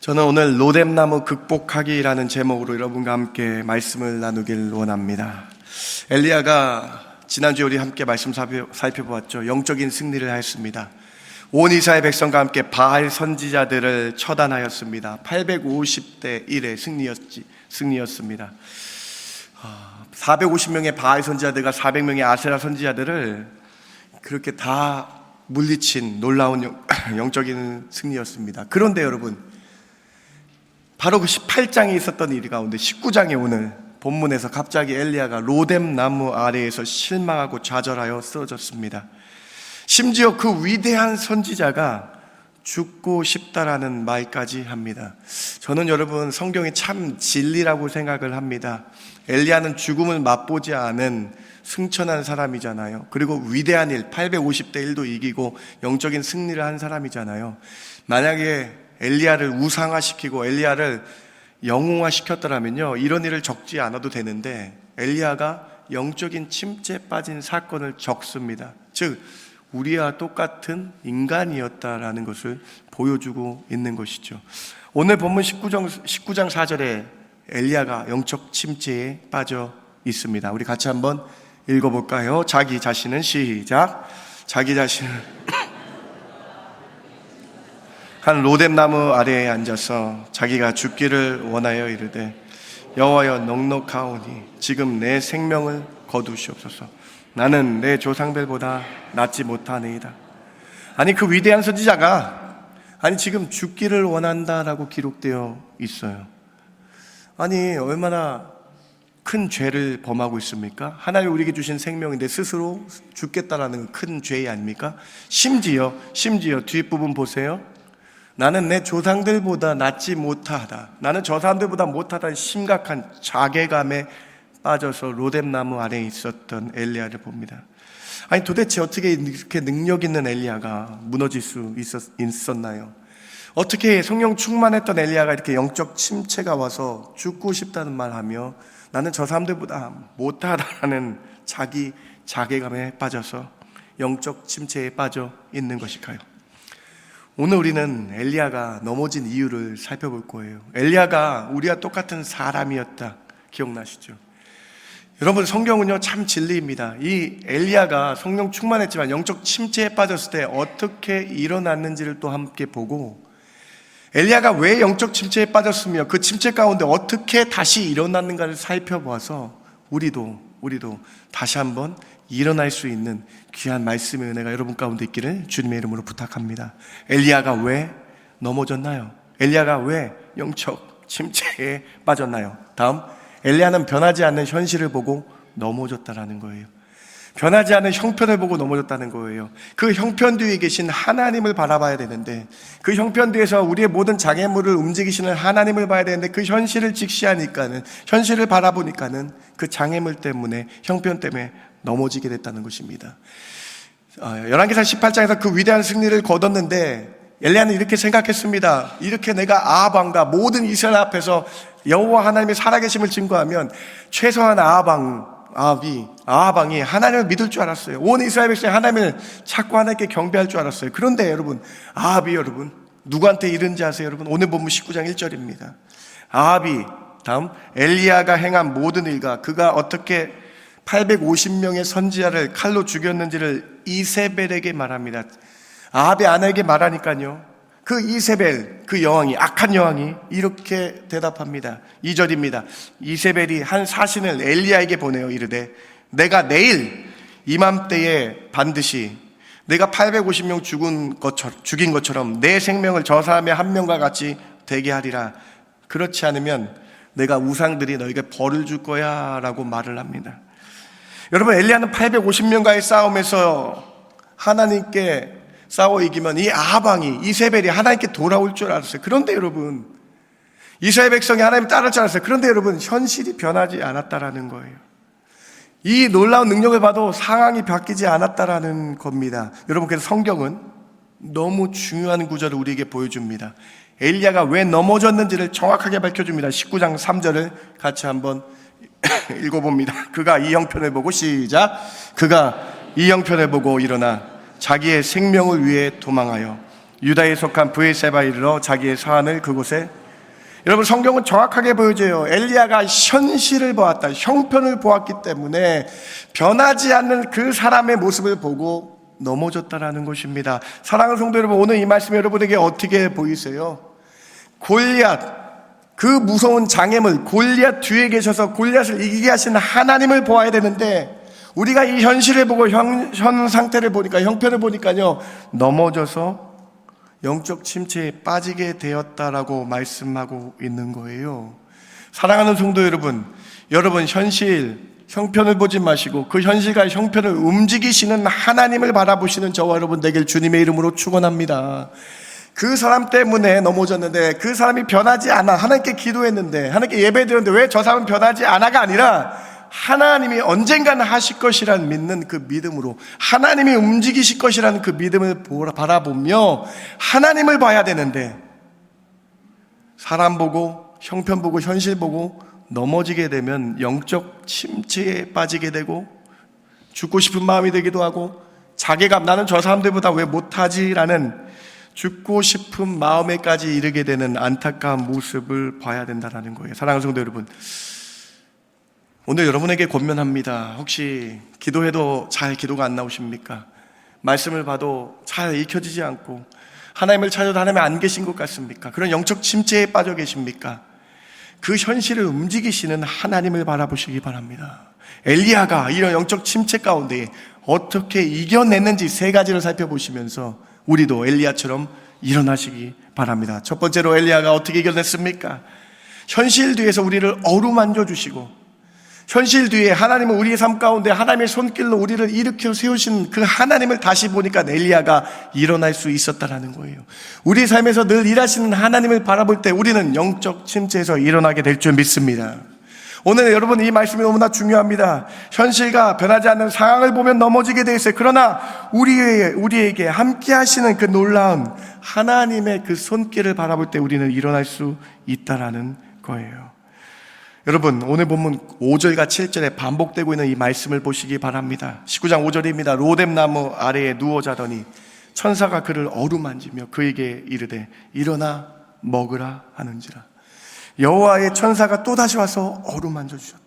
저는 오늘 로뎀나무 극복하기라는 제목으로 여러분과 함께 말씀을 나누길 원합니다. 엘리야가 지난주에 우리 함께 말씀 살펴- 살펴보았죠. 영적인 승리를 하였습니다. 온 이스라엘 백성과 함께 바알 선지자들을 처단하였습니다. 850대 1의 승리였지, 승리였습니다. 450명의 바알 선지자들과 400명의 아세라 선지자들을 그렇게 다 물리친 놀라운 영- 영적인 승리였습니다. 그런데 여러분, 바로 그 18장에 있었던 일 가운데 19장에 오늘 본문에서 갑자기 엘리야가 로뎀 나무 아래에서 실망하고 좌절하여 쓰러졌습니다. 심지어 그 위대한 선지자가 죽고 싶다라는 말까지 합니다. 저는 여러분 성경이 참 진리라고 생각을 합니다. 엘리야는 죽음을 맛보지 않은 승천한 사람이잖아요. 그리고 위대한 일, 850대 1도 이기고 영적인 승리를 한 사람이잖아요. 만약에 엘리야를 우상화시키고 엘리야를 영웅화시켰더라면요. 이런 일을 적지 않아도 되는데 엘리야가 영적인 침체에 빠진 사건을 적습니다. 즉 우리와 똑같은 인간이었다라는 것을 보여주고 있는 것이죠. 오늘 본문 19장, 19장 4절에 엘리야가 영적 침체에 빠져 있습니다. 우리 같이 한번 읽어볼까요? 자기 자신은 시작. 자기 자신은 한 로뎀나무 아래에 앉아서 자기가 죽기를 원하여 이르되 여호와여 넉넉하오니 지금 내 생명을 거두시옵소서 나는 내 조상들보다 낫지 못하네이다 아니 그 위대한 선지자가 아니 지금 죽기를 원한다라고 기록되어 있어요 아니 얼마나 큰 죄를 범하고 있습니까? 하나님 우리에게 주신 생명인데 스스로 죽겠다라는 큰 죄이 아닙니까? 심지어 심지어 뒷부분 보세요 나는 내 조상들보다 낫지 못하다. 나는 저 사람들보다 못하다는 심각한 자괴감에 빠져서 로뎀나무 아래에 있었던 엘리야를 봅니다. 아니 도대체 어떻게 이렇게 능력 있는 엘리야가 무너질 수 있었, 있었나요? 어떻게 성령 충만했던 엘리야가 이렇게 영적 침체가 와서 죽고 싶다는 말하며 나는 저 사람들보다 못하다라는 자기 자괴감에 빠져서 영적 침체에 빠져 있는 것일까요? 오늘 우리는 엘리야가 넘어진 이유를 살펴볼 거예요. 엘리야가 우리와 똑같은 사람이었다. 기억나시죠? 여러분 성경은요 참 진리입니다. 이 엘리야가 성령 충만했지만 영적 침체에 빠졌을 때 어떻게 일어났는지를 또 함께 보고 엘리야가 왜 영적 침체에 빠졌으며 그 침체 가운데 어떻게 다시 일어났는가를 살펴보아서 우리도 우리도 다시 한번 일어날 수 있는 귀한 말씀의 은혜가 여러분 가운데 있기를 주님의 이름으로 부탁합니다. 엘리야가 왜 넘어졌나요? 엘리야가 왜 영적 침체에 빠졌나요? 다음 엘리야는 변하지 않는 현실을 보고 넘어졌다라는 거예요. 변하지 않는 형편을 보고 넘어졌다는 거예요. 그 형편 뒤에 계신 하나님을 바라봐야 되는데 그 형편 뒤에서 우리의 모든 장애물을 움직이시는 하나님을 봐야 되는데 그 현실을 직시하니까는 현실을 바라보니까는 그 장애물 때문에 형편 때문에 넘어지게 됐다는 것입니다. 어, 열왕기상 18장에서 그 위대한 승리를 거뒀는데 엘리야는 이렇게 생각했습니다. 이렇게 내가 아합왕과 모든 이스라엘 앞에서 여호와 하나님의 살아계심을 증거하면 최소한 아합왕 아합이 아합왕이 하나님을 믿을 줄 알았어요. 온 이스라엘 백성이 하나님을 찾고 하나님께 경배할 줄 알았어요. 그런데 여러분 아합이 여러분 누구한테 이른지 아세요, 여러분? 오늘 본문 19장 1절입니다. 아합이 다음 엘리야가 행한 모든 일과 그가 어떻게 850명의 선지자를 칼로 죽였는지를 이세벨에게 말합니다. 아합의 아내에게 말하니까요. 그 이세벨, 그 여왕이, 악한 여왕이 이렇게 대답합니다. 2절입니다. 이세벨이 한 사신을 엘리야에게 보내어 이르되, 내가 내일 이맘때에 반드시 내가 850명 죽은 것처럼, 죽인 것처럼 내 생명을 저 사람의 한 명과 같이 되게 하리라. 그렇지 않으면 내가 우상들이 너에게 벌을 줄 거야. 라고 말을 합니다. 여러분, 엘리야는 850명과의 싸움에서 하나님께 싸워 이기면 이 아방이 이세벨이 하나님께 돌아올 줄 알았어요. 그런데 여러분, 이스라엘 백성이 하나님 따를 줄 알았어요. 그런데 여러분, 현실이 변하지 않았다라는 거예요. 이 놀라운 능력을 봐도 상황이 바뀌지 않았다라는 겁니다. 여러분, 그래서 성경은 너무 중요한 구절을 우리에게 보여줍니다. 엘리야가 왜 넘어졌는지를 정확하게 밝혀줍니다. 19장 3절을 같이 한번 읽어봅니다. 그가 이 형편을 보고 시작. 그가 이 형편을 보고 일어나 자기의 생명을 위해 도망하여 유다에 속한 브에세바에 이르러 자기의 사안을 그곳에 여러분 성경은 정확하게 보여줘요. 엘리야가 현실을 보았다. 형편을 보았기 때문에 변하지 않는 그 사람의 모습을 보고 넘어졌다라는 것입니다. 사랑하는 성도 여러분, 오늘 이 말씀 여러분에게 어떻게 보이세요? 골리앗 그 무서운 장애물 골리앗 뒤에 계셔서 골리앗을 이기게 하시는 하나님을 보아야 되는데 우리가 이 현실을 보고 현, 현 상태를 보니까 형편을 보니까요 넘어져서 영적 침체에 빠지게 되었다라고 말씀하고 있는 거예요. 사랑하는 성도 여러분, 여러분 현실 형편을 보지 마시고 그 현실과 형편을 움직이시는 하나님을 바라보시는 저와 여러분 되길 주님의 이름으로 축원합니다. 그 사람 때문에 넘어졌는데 그 사람이 변하지 않아. 하나님께 기도했는데 하나님께 예배드렸는데 왜 저 사람은 변하지 않아가 아니라 하나님이 언젠가는 하실 것이라는 믿는 그 믿음으로 하나님이 움직이실 것이라는 그 믿음을 바라보며 하나님을 봐야 되는데 사람 보고 형편 보고 현실 보고 넘어지게 되면 영적 침체에 빠지게 되고 죽고 싶은 마음이 되기도 하고 자괴감 나는 저 사람들보다 왜 못하지라는 죽고 싶은 마음에까지 이르게 되는 안타까운 모습을 봐야 된다는 거예요. 사랑하는 성도 여러분. 오늘 여러분에게 권면합니다. 혹시 기도해도 잘 기도가 안 나오십니까? 말씀을 봐도 잘 읽혀지지 않고 하나님을 찾아도 하나님이 안 계신 것 같습니까? 그런 영적 침체에 빠져 계십니까? 그 현실을 움직이시는 하나님을 바라보시기 바랍니다. 엘리야가 이런 영적 침체 가운데 어떻게 이겨냈는지 세 가지를 살펴보시면서 우리도 엘리야처럼 일어나시기 바랍니다. 첫 번째로 엘리야가 어떻게 이겨냈습니까? 현실 뒤에서 우리를 어루만져 주시고 현실 뒤에 하나님은 우리의 삶 가운데 하나님의 손길로 우리를 일으켜 세우신 그 하나님을 다시 보니까 엘리야가 일어날 수 있었다라는 거예요. 우리 삶에서 늘 일하시는 하나님을 바라볼 때 우리는 영적 침체에서 일어나게 될 줄 믿습니다. 오늘 여러분 이 말씀이 너무나 중요합니다. 현실과 변하지 않는 상황을 보면 넘어지게 돼 있어요. 그러나 우리의, 우리에게 함께 하시는 그 놀라운 하나님의 그 손길을 바라볼 때 우리는 일어날 수 있다라는 거예요. 여러분, 오늘 본문 5절과 7절에 반복되고 있는 이 말씀을 보시기 바랍니다. 19장 5절입니다. 로뎀나무 아래에 누워 자더니 천사가 그를 어루만지며 그에게 이르되 일어나 먹으라 하는지라. 여호와의 천사가 또다시 와서 어루만져 주셨다.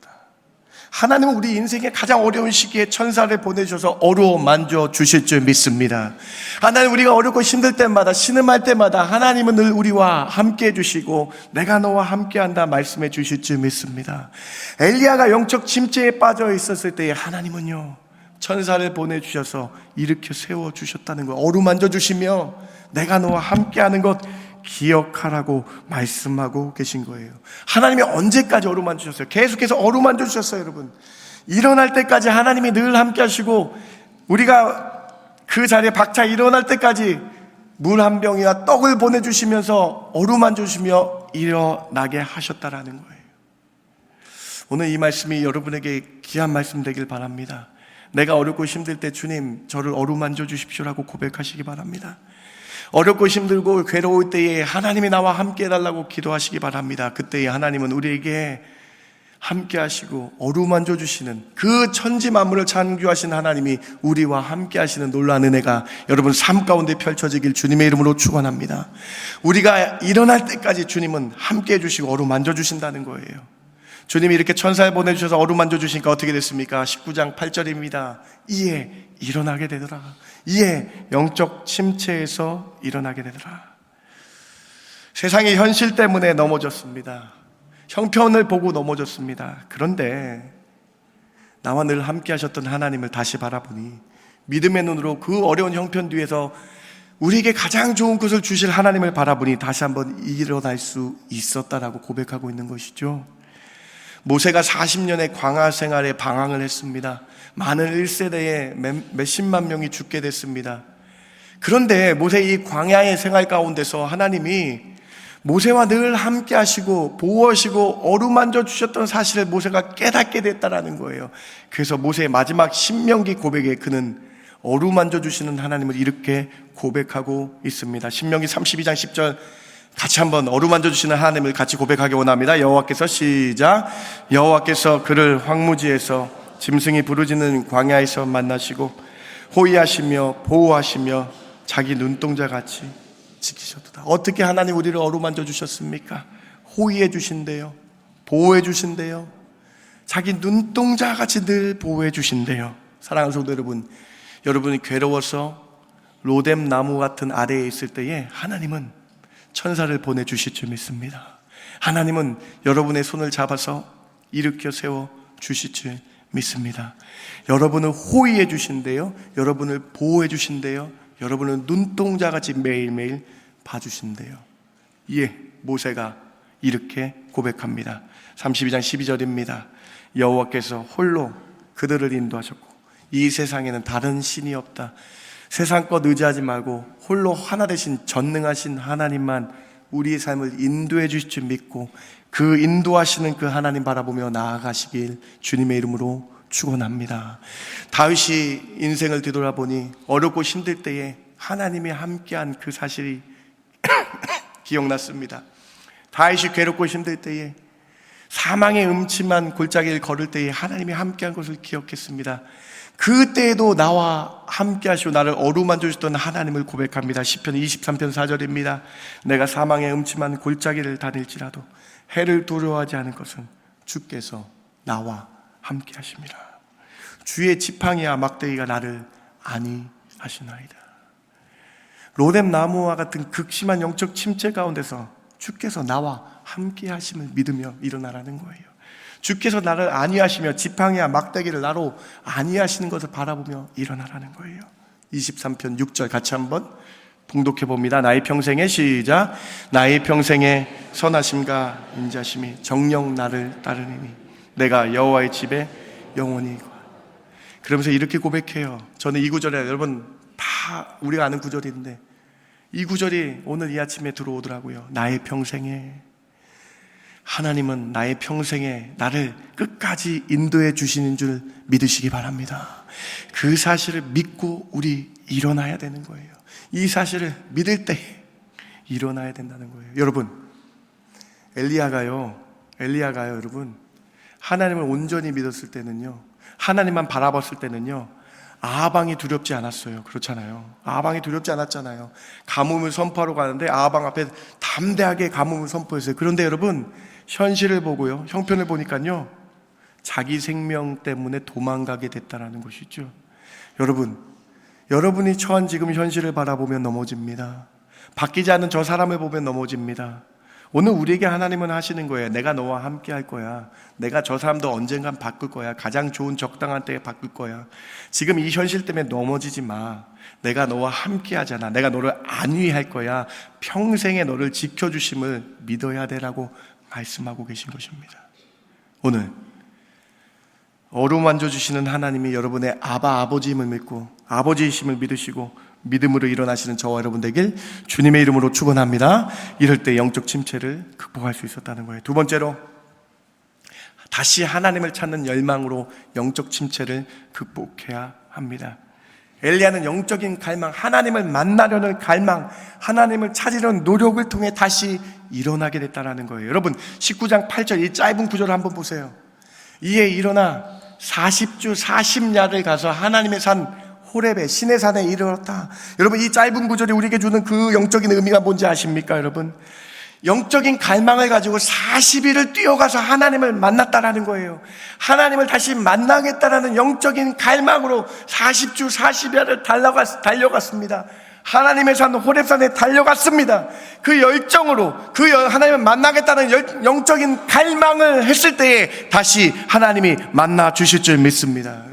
하나님은 우리 인생의 가장 어려운 시기에 천사를 보내주셔서 어루만져 주실 줄 믿습니다. 하나님 우리가 어렵고 힘들 때마다 신음할 때마다 하나님은 늘 우리와 함께 해주시고 내가 너와 함께한다 말씀해 주실 줄 믿습니다. 엘리야가 영적 침체에 빠져 있었을 때에 하나님은요 천사를 보내주셔서 일으켜 세워 주셨다는 거 어루만져 주시며 내가 너와 함께하는 것 기억하라고 말씀하고 계신 거예요. 하나님이 언제까지 어루만 주셨어요? 계속해서 어루만 주셨어요, 여러분. 일어날 때까지 하나님이 늘 함께 하시고 우리가 그 자리에 박차 일어날 때까지 물 한 병이나 떡을 보내주시면서 어루만 주시며 일어나게 하셨다라는 거예요. 오늘 이 말씀이 여러분에게 귀한 말씀 되길 바랍니다. 내가 어렵고 힘들 때 주님 저를 어루만져 주십시오라고 고백하시기 바랍니다. 어렵고 힘들고 괴로울 때에 하나님이 나와 함께 해달라고 기도하시기 바랍니다. 그때에 하나님은 우리에게 함께 하시고 어루만져 주시는 그 천지 만물을 창조하신 하나님이 우리와 함께 하시는 놀라운 은혜가 여러분 삶 가운데 펼쳐지길 주님의 이름으로 축원합니다. 우리가 일어날 때까지 주님은 함께 해 주시고 어루만져 주신다는 거예요. 주님이 이렇게 천사를 보내 주셔서 어루만져 주시니까 어떻게 됐습니까? 19장 8절입니다. 이에 일어나게 되더라. 이에 영적 침체에서 일어나게 되더라. 세상의 현실 때문에 넘어졌습니다. 형편을 보고 넘어졌습니다. 그런데 나와 늘 함께 하셨던 하나님을 다시 바라보니 믿음의 눈으로 그 어려운 형편 뒤에서 우리에게 가장 좋은 것을 주실 하나님을 바라보니 다시 한번 일어날 수 있었다라고 고백하고 있는 것이죠. 모세가 40년의 광야 생활에 방황을 했습니다. 많은 1세대에 몇십만 명이 죽게 됐습니다. 그런데 모세 이 광야의 생활 가운데서 하나님이 모세와 늘 함께 하시고 보호하시고 어루만져 주셨던 사실을 모세가 깨닫게 됐다라는 거예요. 그래서 모세의 마지막 신명기 고백에 그는 어루만져 주시는 하나님을 이렇게 고백하고 있습니다. 신명기 32장 10절 같이 한번 어루만져 주시는 하나님을 같이 고백하기 원합니다. 여호와께서 시작 여호와께서 그를 황무지에서 짐승이 부르짖는 광야에서 만나시고 호위하시며 보호하시며 자기 눈동자 같이 지키셨도다. 어떻게 하나님 우리를 어루만져 주셨습니까? 호의해 주신대요. 보호해 주신대요. 자기 눈동자 같이 늘 보호해 주신대요. 사랑하는 성도 여러분, 여러분이 괴로워서 로뎀 나무 같은 아래에 있을 때에 하나님은 천사를 보내 주실 줄 믿습니다. 하나님은 여러분의 손을 잡아서 일으켜 세워 주실 줄 믿습니다. 여러분을 호의해 주신대요. 여러분을 보호해 주신대요. 여러분을 눈동자 같이 매일매일 봐주신대요. 이에 모세가 이렇게 고백합니다. 32장 12절입니다. 여호와께서 홀로 그들을 인도하셨고 이 세상에는 다른 신이 없다. 세상 것 의지하지 말고 홀로 하나 되신 전능하신 하나님만 우리의 삶을 인도해 주실 줄 믿고 그 인도하시는 그 하나님 바라보며 나아가시길 주님의 이름으로 축원합니다. 다윗이 인생을 뒤돌아보니 어렵고 힘들 때에 하나님이 함께한 그 사실이 기억났습니다. 다윗이 괴롭고 힘들 때에 사망의 음침한 골짜기를 걸을 때에 하나님이 함께한 것을 기억했습니다. 그때에도 나와 함께 하시고 나를 어루만져 주셨던 하나님을 고백합니다. 10편 23편 4절입니다. 내가 사망의 음침한 골짜기를 다닐지라도 해를 두려워하지 않을 것은 주께서 나와 함께 하십니다. 주의 지팡이와 막대기가 나를 아니 하시나이다. 로뎀 나무와 같은 극심한 영적 침체 가운데서 주께서 나와 함께 하심을 믿으며 일어나라는 거예요. 주께서 나를 안위하시며 지팡이와 막대기를 나로 안위하시는 것을 바라보며 일어나라는 거예요. 23편 6절 같이 한번 봉독해 봅니다. 나의 평생의 시작. 나의 평생의 선하심과 인자심이 정령 나를 따르니 내가 여호와의 집에 영원히 거 그러면서 이렇게 고백해요. 저는 이 구절에 여러분 다 우리가 아는 구절인데 이 구절이 오늘 이 아침에 들어오더라고요. 나의 평생에 하나님은 나의 평생에 나를 끝까지 인도해 주시는 줄 믿으시기 바랍니다. 그 사실을 믿고 우리 일어나야 되는 거예요. 이 사실을 믿을 때 일어나야 된다는 거예요. 여러분, 엘리야가요, 엘리야가요, 여러분, 하나님을 온전히 믿었을 때는요, 하나님만 바라봤을 때는요, 아방이 두렵지 않았어요. 그렇잖아요. 아방이 두렵지 않았잖아요. 가뭄을 선포하러 가는데 아방 앞에 담대하게 가뭄을 선포했어요. 그런데 여러분, 현실을 보고요, 형편을 보니까요, 자기 생명 때문에 도망가게 됐다라는 것이죠. 여러분, 여러분이 처한 지금 현실을 바라보면 넘어집니다. 바뀌지 않는 저 사람을 보면 넘어집니다. 오늘 우리에게 하나님은 하시는 거예요. 내가 너와 함께 할 거야. 내가 저 사람도 언젠간 바꿀 거야. 가장 좋은 적당한 때에 바꿀 거야. 지금 이 현실 때문에 넘어지지 마. 내가 너와 함께 하잖아. 내가 너를 안위할 거야. 평생에 너를 지켜주심을 믿어야 되라고 말씀하고 계신 것입니다. 오늘 어루만져 주시는 하나님이 여러분의 아바 아버지임을 믿고 아버지이심을 믿으시고 믿음으로 일어나시는 저와 여러분 되길 주님의 이름으로 축원합니다. 이럴 때 영적 침체를 극복할 수 있었다는 거예요. 두 번째로 다시 하나님을 찾는 열망으로 영적 침체를 극복해야 합니다. 엘리야는 영적인 갈망, 하나님을 만나려는 갈망, 하나님을 찾으려는 노력을 통해 다시 일어나게 됐다는 거예요. 여러분, 19장 8절 이 짧은 구절을 한번 보세요. 이에 일어나 40주 40야를 가서 하나님의 산 호렙의 신의 산에 이르렀다. 여러분 이 짧은 구절이 우리에게 주는 그 영적인 의미가 뭔지 아십니까, 여러분? 영적인 갈망을 가지고 40일을 뛰어가서 하나님을 만났다라는 거예요. 하나님을 다시 만나겠다라는 영적인 갈망으로 40주 40야를 달려갔, 달려갔습니다. 하나님의 산 호렙산에 달려갔습니다. 그 열정으로 그 하나님을 만나겠다는 열, 영적인 갈망을 했을 때에 다시 하나님이 만나 주실 줄 믿습니다.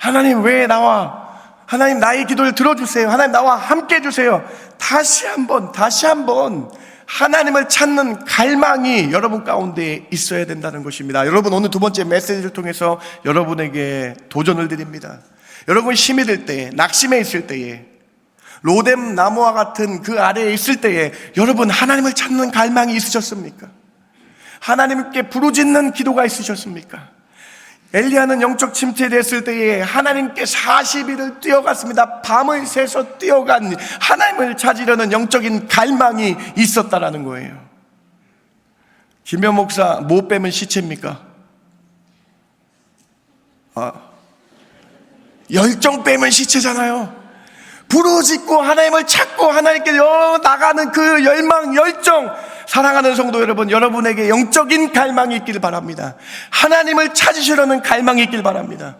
하나님 왜 나와? 하나님 나의 기도를 들어주세요. 하나님 나와 함께 해주세요. 다시 한번, 다시 한번 하나님을 찾는 갈망이 여러분 가운데 있어야 된다는 것입니다. 여러분 오늘 두 번째 메시지를 통해서 여러분에게 도전을 드립니다. 여러분 힘이 들 때, 낙심해 있을 때에, 로뎀 나무와 같은 그 아래에 있을 때에 여러분 하나님을 찾는 갈망이 있으셨습니까? 하나님께 부르짖는 기도가 있으셨습니까? 엘리야는 영적 침체됐을 때에 하나님께 40일을 뛰어갔습니다. 밤을 새서 뛰어간 하나님을 찾으려는 영적인 갈망이 있었다라는 거예요. 김현 목사 못 빼면 시체입니까? 아, 열정 빼면 시체잖아요. 부르짖고 하나님을 찾고 하나님께 여- 나가는 그 열망, 열정, 사랑하는 성도 여러분, 여러분에게 영적인 갈망이 있길 바랍니다. 하나님을 찾으시려는 갈망이 있길 바랍니다.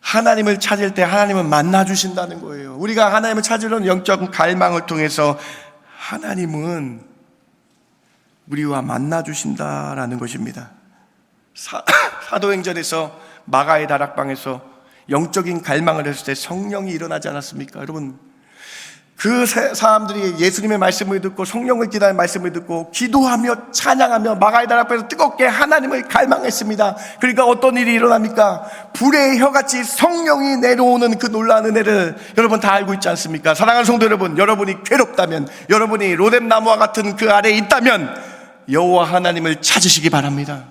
하나님을 찾을 때 하나님은 만나 주신다는 거예요. 우리가 하나님을 찾으려는 영적 갈망을 통해서 하나님은 우리와 만나 주신다라는 것입니다. 사, 사도행전에서 마가의 다락방에서 영적인 갈망을 했을 때 성령이 일어나지 않았습니까? 여러분, 그 세- 사람들이 예수님의 말씀을 듣고 성령을 기다리는 말씀을 듣고 기도하며 찬양하며 마가의 다락방에서 뜨겁게 하나님을 갈망했습니다. 그러니까 어떤 일이 일어납니까? 불의 혀같이 성령이 내려오는 그 놀라운 은혜를 여러분 다 알고 있지 않습니까? 사랑하는 성도 여러분, 여러분이 괴롭다면, 여러분이 로뎀 나무와 같은 그 아래에 있다면 여호와 하나님을 찾으시기 바랍니다.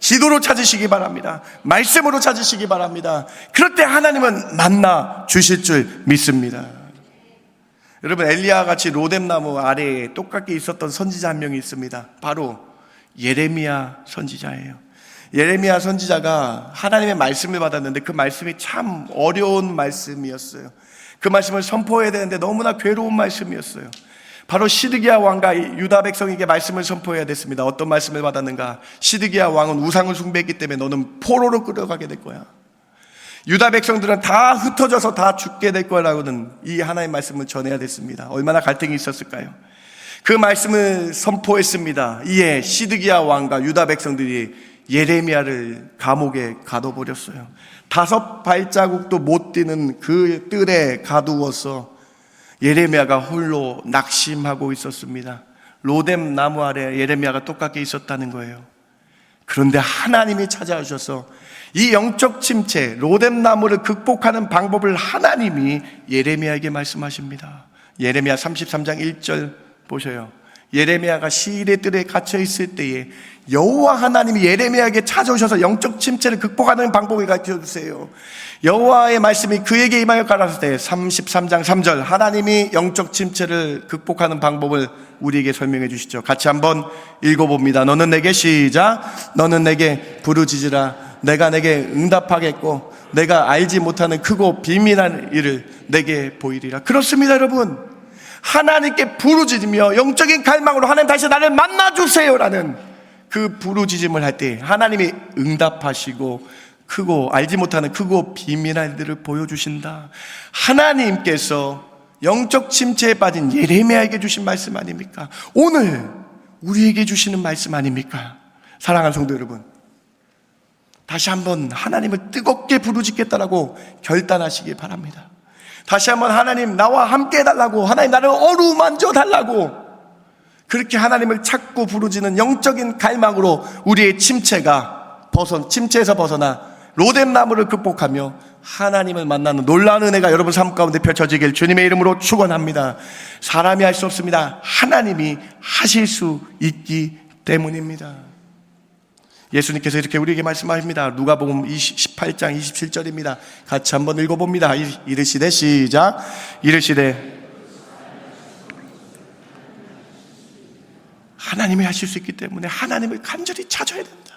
기도로 찾으시기 바랍니다. 말씀으로 찾으시기 바랍니다. 그럴 때 하나님은 만나 주실 줄 믿습니다. 여러분 엘리야 같이 로뎀나무 아래에 똑같게 있었던 선지자 한 명이 있습니다. 바로 예레미야 선지자예요. 예레미야 선지자가 하나님의 말씀을 받았는데 그 말씀이 참 어려운 말씀이었어요. 그 말씀을 선포해야 되는데 너무나 괴로운 말씀이었어요. 바로 시드기야 왕과 유다 백성에게 말씀을 선포해야 됐습니다. 어떤 말씀을 받았는가? 시드기야 왕은 우상을 숭배했기 때문에 너는 포로로 끌어가게 될 거야. 유다 백성들은 다 흩어져서 다 죽게 될 거라고는 이 하나의 말씀을 전해야 됐습니다. 얼마나 갈등이 있었을까요? 그 말씀을 선포했습니다. 이에 시드기야 왕과 유다 백성들이 예레미야를 감옥에 가둬버렸어요. 다섯 발자국도 못 뛰는 그 뜰에 가두어서 예레미야가 홀로 낙심하고 있었습니다. 로뎀 나무 아래 예레미야가 똑같게 있었다는 거예요. 그런데 하나님이 찾아오셔서 이 영적 침체, 로뎀 나무를 극복하는 방법을 하나님이 예레미야에게 말씀하십니다. 예레미야 33장 1절 보셔요. 예레미야가 시일의 뜰에 갇혀 있을 때에 여호와 하나님이 예레미야에게 찾아오셔서 영적 침체를 극복하는 방법을 가르쳐 주세요. 여호와의 말씀이 그에게 임하여 가라사 때 33장 3절 하나님이 영적 침체를 극복하는 방법을 우리에게 설명해 주시죠. 같이 한번 읽어 봅니다. 너는 내게 시작. 너는 내게 부르짖으라. 내가 내게 응답하겠고 내가 알지 못하는 크고 비밀한 일을 내게 보이리라. 그렇습니다, 여러분. 하나님께 부르짖으며 영적인 갈망으로 하나님 다시 나를 만나 주세요라는 그 부르짖음을 할 때 하나님이 응답하시고 크고 알지 못하는 크고 비밀한 일들을 보여주신다. 하나님께서 영적 침체에 빠진 예레미야에게 주신 말씀 아닙니까? 오늘 우리에게 주시는 말씀 아닙니까? 사랑하는 성도 여러분. 다시 한번 하나님을 뜨겁게 부르짖겠다라고 결단하시기 바랍니다. 다시 한번 하나님 나와 함께 해달라고 하나님 나를 어루만져 달라고 그렇게 하나님을 찾고 부르짖는 영적인 갈망으로 우리의 침체가 벗어 침체에서 벗어나 로뎀 나무를 극복하며 하나님을 만나는 놀라운 은혜가 여러분 삶 가운데 펼쳐지길 주님의 이름으로 축원합니다. 사람이 할 수 없습니다. 하나님이 하실 수 있기 때문입니다. 예수님께서 이렇게 우리에게 말씀하십니다. 누가복음 18장 27절입니다. 같이 한번 읽어봅니다. 이- 이르시되 시작. 이르시되 하나님이 하실 수 있기 때문에 하나님을 간절히 찾아야 된다.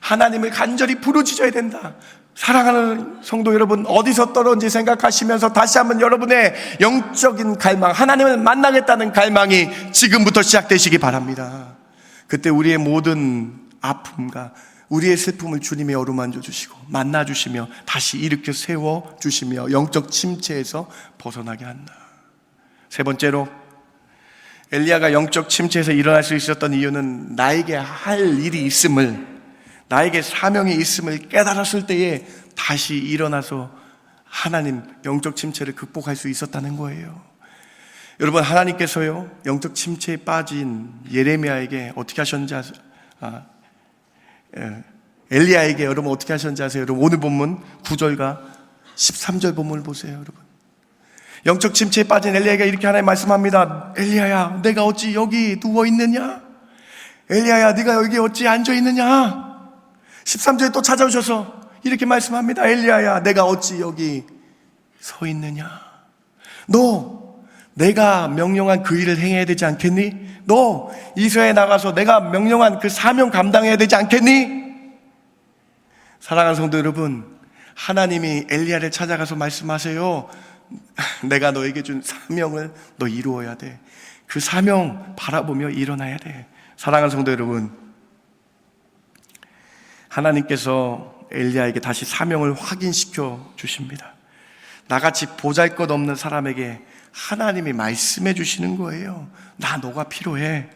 하나님을 간절히 부르짖어야 된다. 사랑하는 성도 여러분, 어디서 떨어진지 생각하시면서 다시 한번 여러분의 영적인 갈망, 하나님을 만나겠다는 갈망이 지금부터 시작되시기 바랍니다. 그때 우리의 모든 아픔과 우리의 슬픔을 주님이 어루만져 주시고 만나 주시며 다시 일으켜 세워 주시며 영적 침체에서 벗어나게 한다. 세 번째로 엘리야가 영적 침체에서 일어날 수 있었던 이유는 나에게 할 일이 있음을 나에게 사명이 있음을 깨달았을 때에 다시 일어나서 하나님 영적 침체를 극복할 수 있었다는 거예요. 여러분 하나님께서요 영적 침체에 빠진 예레미야에게 어떻게 하셨는지? 아, 예, 엘리야에게 여러분 어떻게 하셨는지 아세요? 여러분 오늘 본문 9절과 13절 본문을 보세요, 여러분. 영적 침체에 빠진 엘리야가 이렇게 하나님 말씀합니다. 엘리야야, 내가 어찌 여기 누워 있느냐? 엘리야야, 네가 여기 어찌 앉아 있느냐? 13절에 또 찾아오셔서 이렇게 말씀합니다. 엘리야야, 내가 어찌 여기 서 있느냐? 너 내가 명령한 그 일을 행해야 되지 않겠니? 너 이스라엘에 나가서 내가 명령한 그 사명 감당해야 되지 않겠니? 사랑하는 성도 여러분, 하나님이 엘리야를 찾아가서 말씀하세요. 내가 너에게 준 사명을 너 이루어야 돼. 그 사명 바라보며 일어나야 돼. 사랑하는 성도 여러분, 하나님께서 엘리야에게 다시 사명을 확인시켜 주십니다. 나같이 보잘 것 없는 사람에게 하나님이 말씀해 주시는 거예요. 나 너가 필요해.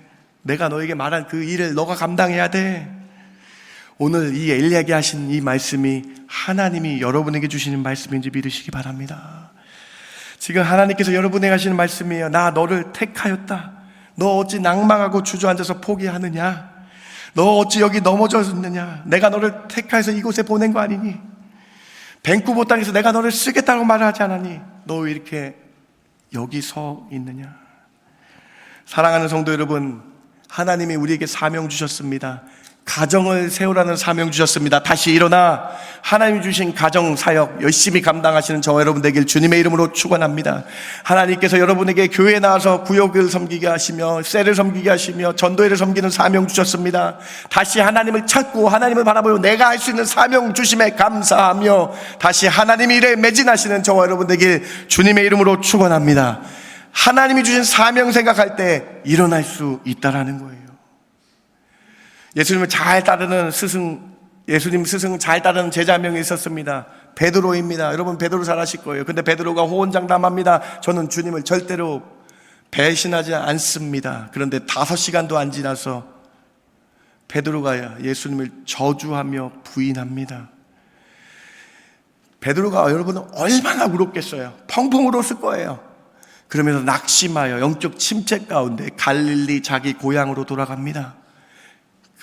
내가 너에게 말한 그 일을 너가 감당해야 돼. 오늘 이 엘리야에게 하신 이 말씀이 하나님이 여러분에게 주시는 말씀인지 믿으시기 바랍니다. 지금 하나님께서 여러분에게 하시는 말씀이에요. 나 너를 택하였다. 너 어찌 낭망하고 주저앉아서 포기하느냐? 너 어찌 여기 넘어졌느냐? 내가 너를 택하여서 이곳에 보낸 거 아니니? 밴쿠버 땅에서 내가 너를 쓰겠다고 말하지 않았니? 너왜 이렇게 여기 서 있느냐? 사랑하는 성도 여러분, 하나님이 우리에게 사명 주셨습니다. 가정을 세우라는 사명 주셨습니다. 다시 일어나 하나님 주신 가정 사역 열심히 감당하시는 저 여러분 되길 주님의 이름으로 축원합니다. 하나님께서 여러분에게 교회에 나와서 구역을 섬기게 하시며 셀을 섬기게 하시며 전도회를 섬기는 사명 주셨습니다. 다시 하나님을 찾고 하나님을 바라보며 내가 할 수 있는 사명 주심에 감사하며 다시 하나님 일에 매진하시는 저와 여러분 되길 주님의 이름으로 축원합니다. 하나님이 주신 사명 생각할 때 일어날 수 있다라는 거예요. 예수님을 잘 따르는 스승, 예수님 스승 잘 따르는 제자 한 명이 있었습니다. 베드로입니다. 여러분 베드로 잘 아실 거예요. 근데 베드로가 호언장담합니다. 저는 주님을 절대로 배신하지 않습니다. 그런데 다섯 시간도 안 지나서 베드로가 예수님을 저주하며 부인합니다. 베드로가 여러분 얼마나 울었겠어요. 펑펑 울었을 거예요. 그러면서 낙심하여 영적 침체 가운데 갈릴리 자기 고향으로 돌아갑니다.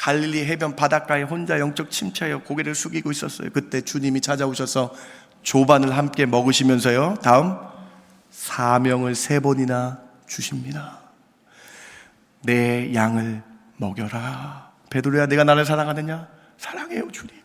갈릴리 해변 바닷가에 혼자 영적 침체하여 고개를 숙이고 있었어요. 그때 주님이 찾아오셔서 조반을 함께 먹으시면서요. 다음 사명을 세 번이나 주십니다. 내 양을 먹여라. 베드로야 내가 나를 사랑하느냐? 사랑해요, 주님.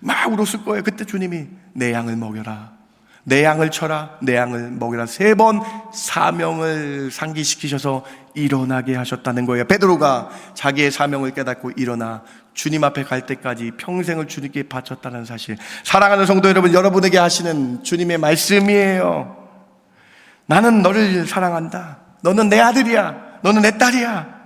막 울었을 거예요. 그때 주님이 내 양을 먹여라. 내 양을 쳐라, 내 양을 먹여라. 세 번 사명을 상기시키셔서 일어나게 하셨다는 거예요. 베드로가 자기의 사명을 깨닫고 일어나 주님 앞에 갈 때까지 평생을 주님께 바쳤다는 사실. 사랑하는 성도 여러분, 여러분에게 하시는 주님의 말씀이에요. 나는 너를 사랑한다. 너는 내 아들이야. 너는 내 딸이야.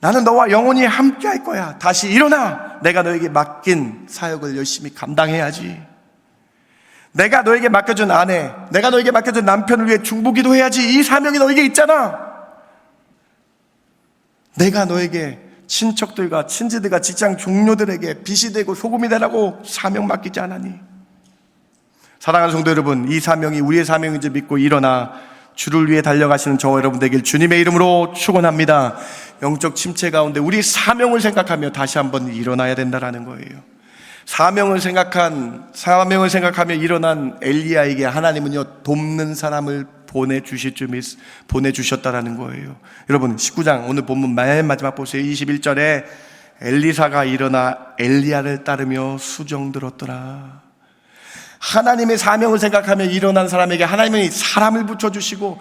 나는 너와 영원히 함께 할 거야. 다시 일어나. 내가 너에게 맡긴 사역을 열심히 감당해야지. 내가 너에게 맡겨준 아내, 내가 너에게 맡겨준 남편을 위해 중보기도 해야지. 이 사명이 너에게 있잖아. 내가 너에게 친척들과 친지들과 직장 종료들에게 빛이 되고 소금이 되라고 사명 맡기지 않았니? 사랑하는 성도 여러분, 이 사명이 우리의 사명인지 믿고 일어나 주를 위해 달려가시는 저 여러분 되길 주님의 이름으로 축원합니다. 영적 침체 가운데 우리 사명을 생각하며 다시 한번 일어나야 된다라는 거예요. 사명을 생각한 사명을 생각하며 일어난 엘리야에게 하나님은요 돕는 사람을 보내 주실 줄 믿, 보내 주셨다라는 거예요. 여러분 19장 오늘 본문 맨 마지막 보세요. 21절에 엘리사가 일어나 엘리야를 따르며 수정 들었더라. 하나님의 사명을 생각하며 일어난 사람에게 하나님이 사람을 붙여 주시고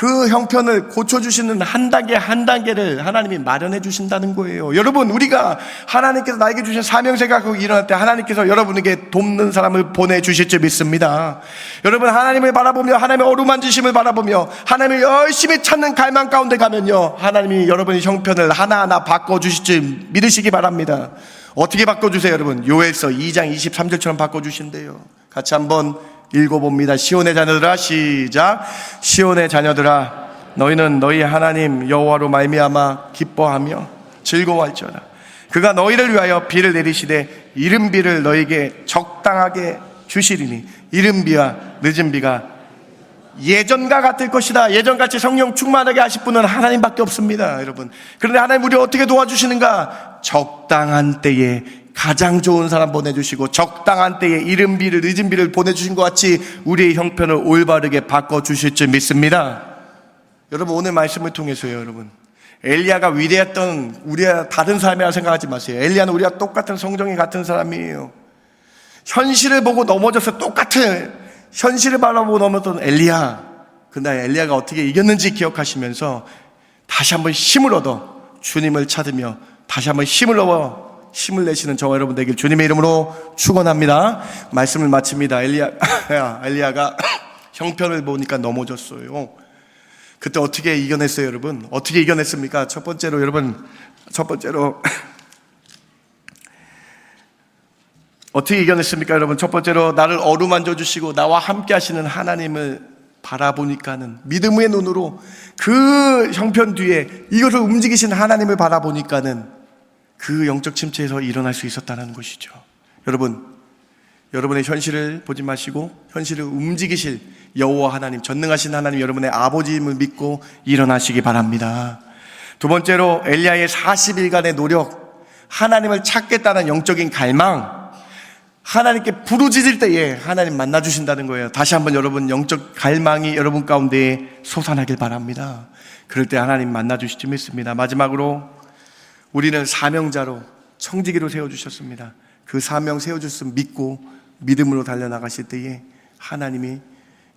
그 형편을 고쳐주시는 한 단계 한 단계를 하나님이 마련해 주신다는 거예요. 여러분, 우리가 하나님께서 나에게 주신 사명 생각하고 일어날 때 하나님께서 여러분에게 돕는 사람을 보내주실 줄 믿습니다. 여러분, 하나님을 바라보며 하나님의 어루만지심을 바라보며 하나님을 열심히 찾는 갈망 가운데 가면요. 하나님이 여러분의 형편을 하나하나 바꿔주실 줄 믿으시기 바랍니다. 어떻게 바꿔주세요, 여러분? 요엘서 2장 23절처럼 바꿔주신대요. 같이 한번 읽어봅니다. 시온의 자녀들아 시작. 시온의 자녀들아 너희는 너희 하나님 여호와로 말미암아 기뻐하며 즐거워할지어다. 그가 너희를 위하여 비를 내리시되 이른 비를 너희에게 적당하게 주시리니 이른 비와 늦은 비가 예전과 같을 것이다. 예전같이 성령 충만하게 하실 분은 하나님밖에 없습니다, 여러분. 그런데 하나님 우리 어떻게 도와주시는가? 적당한 때에 가장 좋은 사람 보내주시고 적당한 때에 이른 비를 늦은 비를 보내주신 것 같이 우리의 형편을 올바르게 바꿔주실 줄 믿습니다. 여러분 오늘 말씀을 통해서요, 여러분. 엘리야가 위대했던 우리와 다른 사람이라 생각하지 마세요. 엘리야는 우리와 똑같은 성정이 같은 사람이에요. 현실을 보고 넘어져서 똑같은 현실을 바라보고 넘어졌던 엘리야. 그날 엘리야가 어떻게 이겼는지 기억하시면서 다시 한번 힘을 얻어 주님을 찾으며 다시 한번 힘을 얻어 힘을 내시는 저와 여러분 되길 주님의 이름으로 축원합니다. 말씀을 마칩니다. 엘리야 엘리야가 형편을 보니까 넘어졌어요. 그때 어떻게 이겨냈어요, 여러분? 어떻게 이겨냈습니까? 첫 번째로 여러분 첫 번째로 어떻게 이겨냈습니까, 여러분? 첫 번째로 나를 어루만져 주시고 나와 함께 하시는 하나님을 바라보니까는 믿음의 눈으로 그 형편 뒤에 이것을 움직이신 하나님을 바라보니까는 그 영적 침체에서 일어날 수 있었다는 것이죠. 여러분, 여러분의 현실을 보지 마시고 현실을 움직이실 여호와 하나님, 전능하신 하나님 여러분의 아버지임을 믿고 일어나시기 바랍니다. 두 번째로 엘리야의 40일간의 노력, 하나님을 찾겠다는 영적인 갈망, 하나님께 부르짖을 때에 하나님 만나 주신다는 거예요. 다시 한번 여러분 영적 갈망이 여러분 가운데 솟아나길 바랍니다. 그럴 때 하나님 만나 주시지 믿습니다. 마지막으로 우리는 사명자로 청지기로 세워 주셨습니다. 그 사명 세워 주셨음 믿고 믿음으로 달려 나가실 때에 하나님이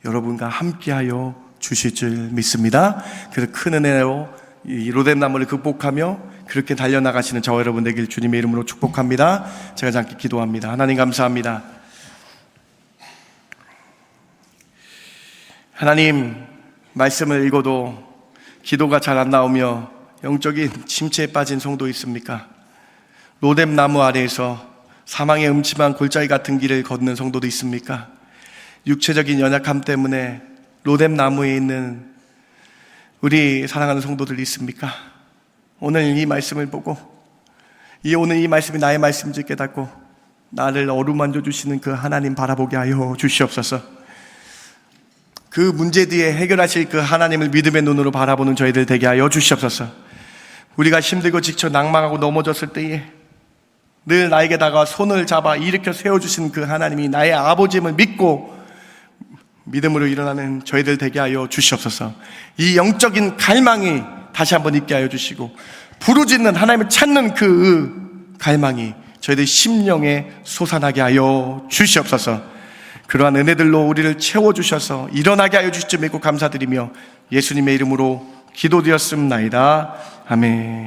여러분과 함께하여 주실 줄 믿습니다. 그래서 큰 은혜로 이 로뎀 나무를 극복하며 그렇게 달려나가시는 저와 여러분 되길 주님의 이름으로 축복합니다. 제가 잠깐 기도합니다. 하나님 감사합니다. 하나님 말씀을 읽어도 기도가 잘 안 나오며 영적인 침체에 빠진 성도 있습니까? 로뎀 나무 아래에서 사망의 음침한 골짜기 같은 길을 걷는 성도도 있습니까? 육체적인 연약함 때문에 로뎀 나무에 있는 우리 사랑하는 성도들 있습니까? 오늘 이 말씀을 보고 이 오늘 이 말씀이 나의 말씀인지 깨닫고 나를 어루만져 주시는 그 하나님 바라보게 하여 주시옵소서. 그 문제 뒤에 해결하실 그 하나님을 믿음의 눈으로 바라보는 저희들 되게 하여 주시옵소서. 우리가 힘들고 지쳐 낭망하고 넘어졌을 때에 늘 나에게 다가 손을 잡아 일으켜 세워주신 그 하나님이 나의 아버지임을 믿고 믿음으로 일어나는 저희들 되게 하여 주시옵소서. 이 영적인 갈망이 다시 한번 있게 하여 주시고 부르짖는 하나님을 찾는 그 갈망이 저희들 심령에 솟아나게 하여 주시옵소서. 그러한 은혜들로 우리를 채워 주셔서 일어나게 하여 주시지 믿고 감사드리며 예수님의 이름으로 기도드렸습나이다. 아멘.